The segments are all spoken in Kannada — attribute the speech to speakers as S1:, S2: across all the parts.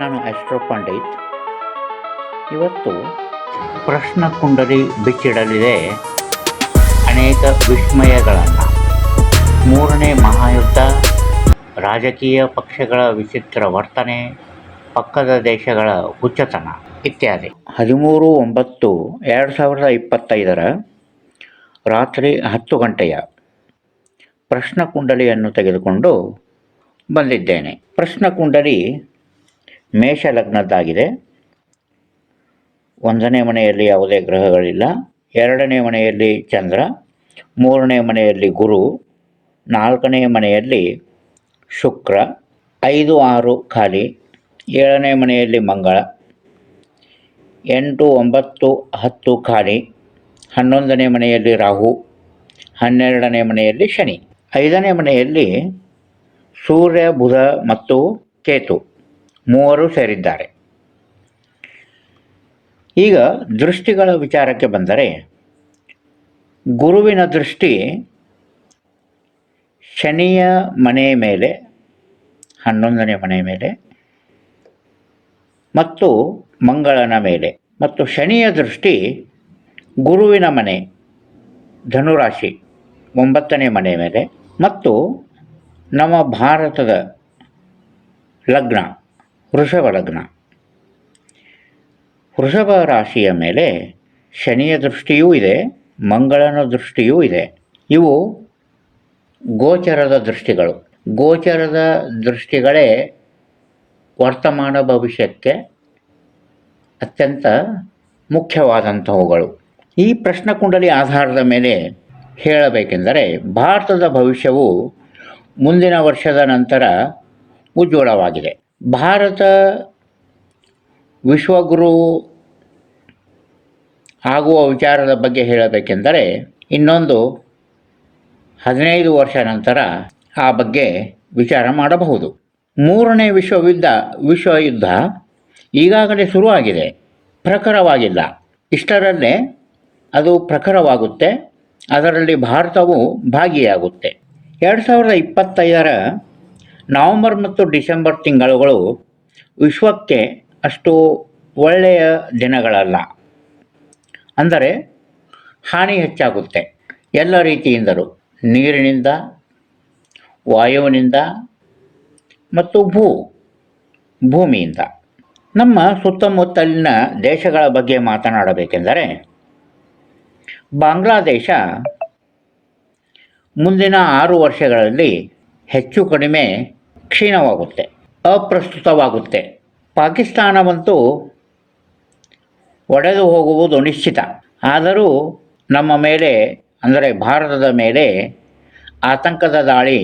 S1: ನಾನು ಆಸ್ಟ್ರೋ ಪಂಡಿತ್ ಇವತ್ತು ಪ್ರಶ್ನ ಕುಂಡಲಿ ಬಿಚ್ಚಿಡಲಿದೆ. ಅನೇಕ ವಿಸ್ಮಯಗಳನ್ನು. ಮೂರನೇ ಮಹಾಯುದ್ಧ, ರಾಜಕೀಯ ಪಕ್ಷಗಳ ವಿಚಿತ್ರ ವರ್ತನೆ, ಪಕ್ಕದ ದೇಶಗಳ ಹುಚ್ಚತನ ಇತ್ಯಾದಿ. ಹದಿಮೂರು ಒಂಬತ್ತು ಎರಡು ಸಾವಿರದ ಇಪ್ಪತ್ತೈದರ ರಾತ್ರಿ ಹತ್ತು ಗಂಟೆಯ ಪ್ರಶ್ನ ಕುಂಡಲಿಯನ್ನು ತೆಗೆದುಕೊಂಡು ಬಂದಿದ್ದೇನೆ. ಪ್ರಶ್ನ ಕುಂಡಲಿ ಮೇಷ ಲಗ್ನದ್ದಾಗಿದೆ ಒಂದನೇ ಮನೆಯಲ್ಲಿ ಯಾವುದೇ ಗ್ರಹಗಳಿಲ್ಲ. ಎರಡನೇ ಮನೆಯಲ್ಲಿ ಚಂದ್ರ. ಮೂರನೇ ಮನೆಯಲ್ಲಿ ಗುರು. ನಾಲ್ಕನೇ ಮನೆಯಲ್ಲಿ ಶುಕ್ರ. ಐದು, ಆರು ಖಾಲಿ. ಏಳನೇ ಮನೆಯಲ್ಲಿ ಮಂಗಳ. ಎಂಟು, ಒಂಬತ್ತು, ಹತ್ತು ಖಾಲಿ. ಹನ್ನೊಂದನೇ ಮನೆಯಲ್ಲಿ ರಾಹು. ಹನ್ನೆರಡನೇ ಮನೆಯಲ್ಲಿ ಶನಿ. ಐದನೇ ಮನೆಯಲ್ಲಿ ಸೂರ್ಯ, ಬುಧ ಮತ್ತು ಕೇತು. ಮೂವರು ಸೇರಿದ್ದಾರೆ. ಈಗ ದೃಷ್ಟಿಗಳ ವಿಚಾರಕ್ಕೆ ಬಂದರೆ ಗುರುವಿನ ದೃಷ್ಟಿ ಶನಿಯ ಮನೆ ಮೇಲೆ, ಹನ್ನೊಂದನೇ ಮನೆ ಮೇಲೆ ಮತ್ತು ಮಂಗಳನ ಮೇಲೆ. ಮತ್ತು ಶನಿಯ ದೃಷ್ಟಿ ಗುರುವಿನ ಮನೆ, ಧನುರಾಶಿ ಒಂಬತ್ತನೇ ಮನೆ ಮೇಲೆ. ಮತ್ತು ನಮ್ಮ ಭಾರತದ ಲಗ್ನ ವೃಷಭ ಲಗ್ನ ವೃಷಭ ರಾಶಿಯ ಮೇಲೆ ಶನಿಯ ದೃಷ್ಟಿಯೂ ಇದೆ, ಮಂಗಳನ ದೃಷ್ಟಿಯೂ ಇದೆ. ಇವು ಗೋಚರದ ದೃಷ್ಟಿಗಳು. ಗೋಚರದ ದೃಷ್ಟಿಗಳೇ ವರ್ತಮಾನ ಭವಿಷ್ಯಕ್ಕೆ ಅತ್ಯಂತ ಮುಖ್ಯವಾದಂಥವುಗಳು ಈ ಪ್ರಶ್ನ ಕುಂಡಲಿ ಆಧಾರದ ಮೇಲೆ ಹೇಳಬೇಕೆಂದರೆ, ಭಾರತದ ಭವಿಷ್ಯವು ಮುಂದಿನ ವರ್ಷದ ನಂತರ ಉಜ್ವಲವಾಗಿದೆ. ಭಾರತ ವಿಶ್ವಗುರು ಆಗುವ ವಿಚಾರದ ಬಗ್ಗೆ ಹೇಳಬೇಕೆಂದರೆ ಇನ್ನೊಂದು ಹದಿನೈದು ವರ್ಷ ನಂತರ ಆ ಬಗ್ಗೆ ವಿಚಾರ ಮಾಡಬಹುದು. ಮೂರನೇ ವಿಶ್ವಯುದ್ಧ ವಿಶ್ವಯುದ್ಧ ಈಗಾಗಲೇ ಶುರುವಾಗಿದೆ. ಪ್ರಖರವಾಗಿಲ್ಲ. ಇಷ್ಟರಲ್ಲೇ ಅದು ಪ್ರಖರವಾಗುತ್ತೆ. ಅದರಲ್ಲಿ ಭಾರತವು ಭಾಗಿಯಾಗುತ್ತೆ. ಎರಡು ಸಾವಿರದ ಇಪ್ಪತ್ತೈದರ ನವಂಬರ್ ಮತ್ತು ಡಿಸೆಂಬರ್ ತಿಂಗಳುಗಳು ವಿಶ್ವಕ್ಕೆ ಅಷ್ಟು ಒಳ್ಳೆಯ ದಿನಗಳಲ್ಲ. ಅಂದರೆ ಹಾನಿ ಹೆಚ್ಚಾಗುತ್ತೆ. ಎಲ್ಲ ರೀತಿಯಿಂದಲೂ ನೀರಿನಿಂದ, ವಾಯುವಿನಿಂದ ಮತ್ತು ಭೂ, ಭೂಮಿಯಿಂದ. ನಮ್ಮ ಸುತ್ತಮುತ್ತಲಿನ ದೇಶಗಳ ಬಗ್ಗೆ ಮಾತನಾಡಬೇಕೆಂದರೆ ಬಾಂಗ್ಲಾದೇಶ ಮುಂದಿನ ಆರು ವರ್ಷಗಳಲ್ಲಿ ಹೆಚ್ಚು ಕಡಿಮೆ ಕ್ಷೀಣವಾಗುತ್ತೆ, ಅಪ್ರಸ್ತುತವಾಗುತ್ತೆ. ಪಾಕಿಸ್ತಾನವಂತೂ ಒಡೆದು ಹೋಗುವುದು ನಿಶ್ಚಿತ. ಆದರೂ ನಮ್ಮ ಮೇಲೆ, ಅಂದರೆ ಭಾರತದ ಮೇಲೆ ಆತಂಕದ ದಾಳಿ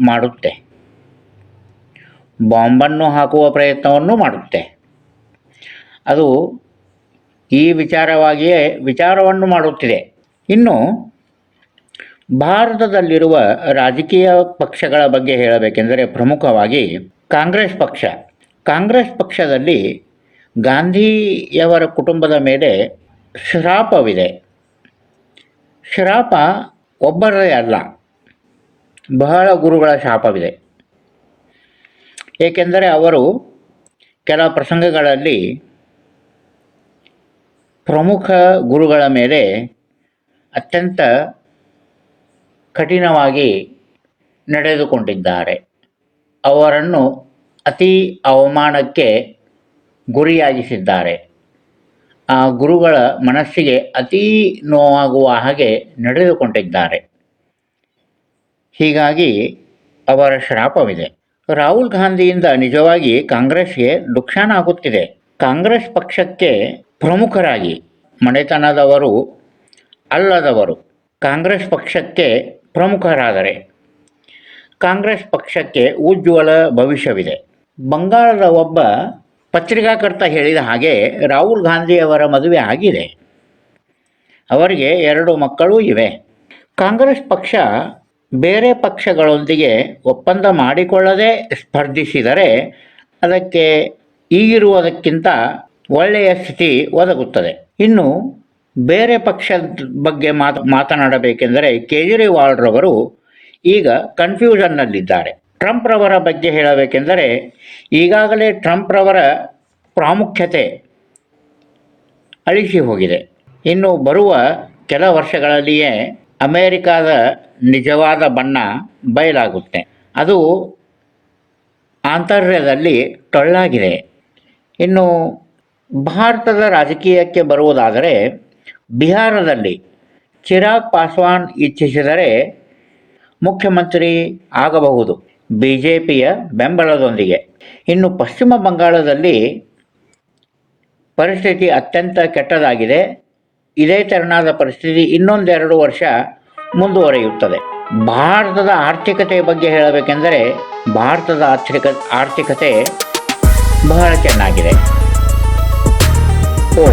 S1: ಮಾಡುತ್ತೆ. ಬಾಂಬನ್ನು ಹಾಕುವ ಪ್ರಯತ್ನವನ್ನು ಮಾಡುತ್ತೆ. ಅದು ಈ ವಿಚಾರವಾಗಿಯೇ ವಿಚಾರವನ್ನು ಮಾಡುತ್ತಿದೆ. ಇನ್ನು ಭಾರತದಲ್ಲಿರುವ ರಾಜಕೀಯ ಪಕ್ಷಗಳ ಬಗ್ಗೆ ಹೇಳಬೇಕೆಂದರೆ ಪ್ರಮುಖವಾಗಿ ಕಾಂಗ್ರೆಸ್ ಪಕ್ಷ. ಕಾಂಗ್ರೆಸ್ ಪಕ್ಷದಲ್ಲಿ ಗಾಂಧಿಯವರ ಕುಟುಂಬದ ಮೇಲೆ ಶ್ರಾಪವಿದೆ. ಶ್ರಾಪ ಒಬ್ಬರದೇ ಅಲ್ಲ, ಬಹಳ ಗುರುಗಳ ಶಾಪವಿದೆ. ಏಕೆಂದರೆ ಅವರು ಕೆಲ ಪ್ರಸಂಗಗಳಲ್ಲಿ ಪ್ರಮುಖ ಗುರುಗಳ ಮೇಲೆ ಅತ್ಯಂತ ಕಠಿಣವಾಗಿ ನಡೆದುಕೊಂಡಿದ್ದಾರೆ. ಅವರನ್ನು ಅತಿ ಅವಮಾನಕ್ಕೆ ಗುರಿಯಾಗಿಸಿದ್ದಾರೆ. ಆ ಗುರುಗಳ ಮನಸ್ಸಿಗೆ ಅತೀ ನೋವಾಗುವ ಹಾಗೆ ನಡೆದುಕೊಂಡಿದ್ದಾರೆ. ಹೀಗಾಗಿ ಅವರ ಶ್ರಾಪವಿದೆ. ರಾಹುಲ್ ಗಾಂಧಿಯಿಂದ ನಿಜವಾಗಿ ಕಾಂಗ್ರೆಸ್ಗೆ ನುಕ್ಸಾನ ಆಗುತ್ತಿದೆ. ಕಾಂಗ್ರೆಸ್ ಪಕ್ಷಕ್ಕೆ ಪ್ರಮುಖರಾಗಿ ಮನೆತನದವರು ಅಲ್ಲದವರು ಕಾಂಗ್ರೆಸ್ ಪಕ್ಷಕ್ಕೆ ಪ್ರಮುಖರಾದರೆ ಕಾಂಗ್ರೆಸ್ ಪಕ್ಷಕ್ಕೆ ಉಜ್ವಲ ಭವಿಷ್ಯವಿದೆ. ಬಂಗಾಳದ ಒಬ್ಬ ಪತ್ರಿಕಾಕರ್ತ ಹೇಳಿದ ಹಾಗೆ ರಾಹುಲ್ ಗಾಂಧಿಯವರ ಮದುವೆ ಆಗಿದೆ. ಅವರಿಗೆ ಎರಡು ಮಕ್ಕಳೂ ಇವೆ. ಕಾಂಗ್ರೆಸ್ ಪಕ್ಷ ಬೇರೆ ಪಕ್ಷಗಳೊಂದಿಗೆ ಒಪ್ಪಂದ ಮಾಡಿಕೊಳ್ಳದೆ ಸ್ಪರ್ಧಿಸಿದರೆ ಅದಕ್ಕೆ ಈಗಿರುವುದಕ್ಕಿಂತ ಒಳ್ಳೆಯ ಸ್ಥಿತಿ ಒದಗುತ್ತದೆ. ಇನ್ನು ಬೇರೆ ಪಕ್ಷದ ಬಗ್ಗೆ ಮಾತು, ಮಾತನಾಡಬೇಕೆಂದರೆ ಕೇಜ್ರಿವಾಲ್ರವರು ಈಗ ಕನ್ಫ್ಯೂಷನ್ನಲ್ಲಿದ್ದಾರೆ. ಟ್ರಂಪ್ರವರ ಬಗ್ಗೆ ಹೇಳಬೇಕೆಂದರೆ ಈಗಾಗಲೇ ಟ್ರಂಪ್ರವರ ಪ್ರಾಮುಖ್ಯತೆ ಅಳಿಸಿ ಹೋಗಿದೆ. ಇನ್ನು ಬರುವ ಕೆಲ ವರ್ಷಗಳಲ್ಲಿಯೇ ಅಮೇರಿಕಾದ ನಿಜವಾದ ಬಣ್ಣ ಬಯಲಾಗುತ್ತೆ. ಅದು ಆಂತರ್ಯದಲ್ಲಿ ಟೊಳ್ಳಾಗಿದೆ. ಇನ್ನು ಭಾರತದ ರಾಜಕೀಯಕ್ಕೆ ಬರುವುದಾದರೆ ಬಿಹಾರದಲ್ಲಿ ಚಿರಾಗ್ ಪಾಸ್ವಾನ್ ಇಚ್ಛಿಸಿದರೆ ಮುಖ್ಯಮಂತ್ರಿ ಆಗಬಹುದು. ಬಿ ಜೆ ಪಿಯ ಬೆಂಬಲದೊಂದಿಗೆ. ಇನ್ನು ಪಶ್ಚಿಮ ಬಂಗಾಳದಲ್ಲಿ ಪರಿಸ್ಥಿತಿ ಅತ್ಯಂತ ಕೆಟ್ಟದಾಗಿದೆ. ಇದೇ ತೆರನಾದ ಪರಿಸ್ಥಿತಿ ಇನ್ನೊಂದೆರಡು ವರ್ಷ ಮುಂದುವರಿಯುತ್ತದೆ. ಭಾರತದ ಆರ್ಥಿಕತೆ ಬಗ್ಗೆ ಹೇಳಬೇಕೆಂದರೆ ಭಾರತದ ಆರ್ಥಿಕ ಆರ್ಥಿಕತೆ ಬಹಳ ಚೆನ್ನಾಗಿದೆ. ಓ.